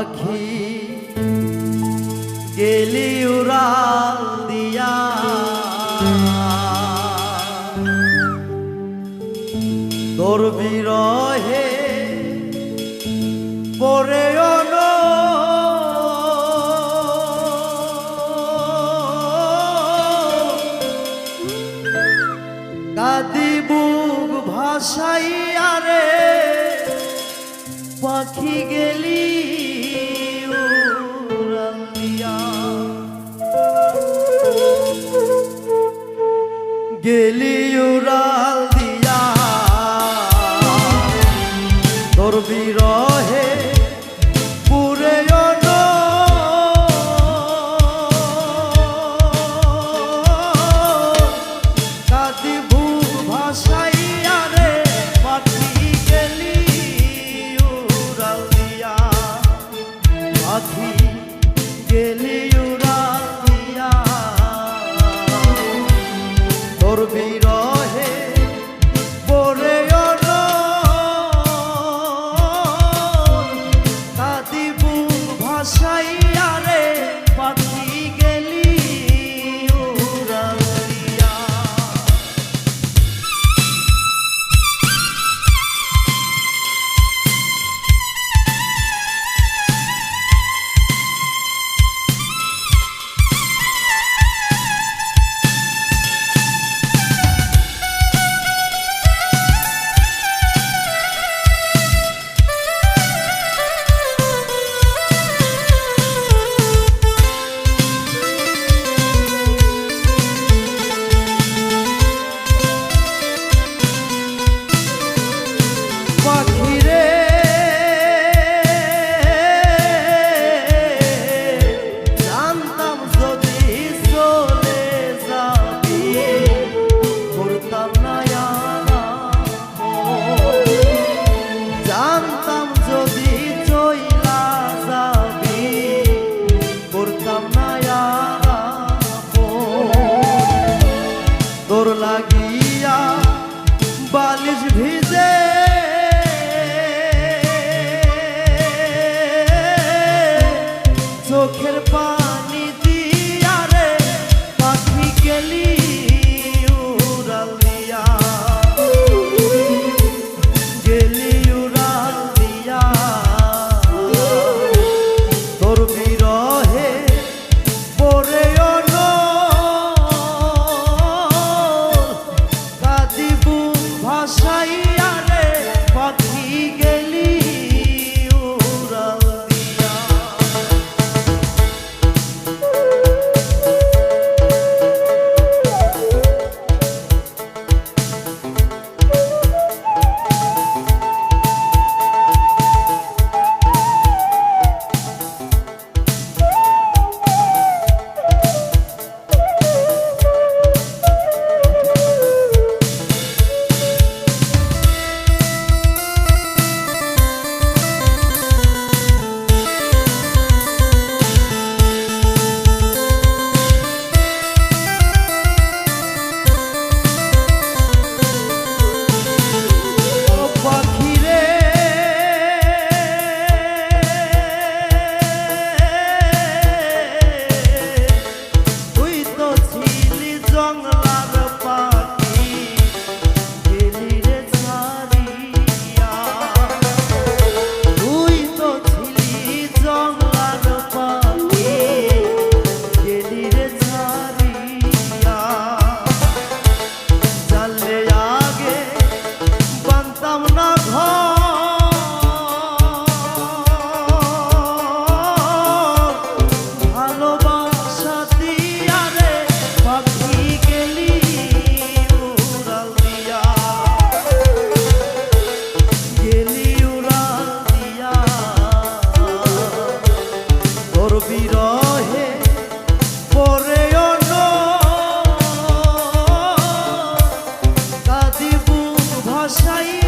পাখি গেলি উড়াল দিয়া। তোর বিরহে পরে কাদি বুক ভাসাইয়া পাখি গে बिरहे আশায়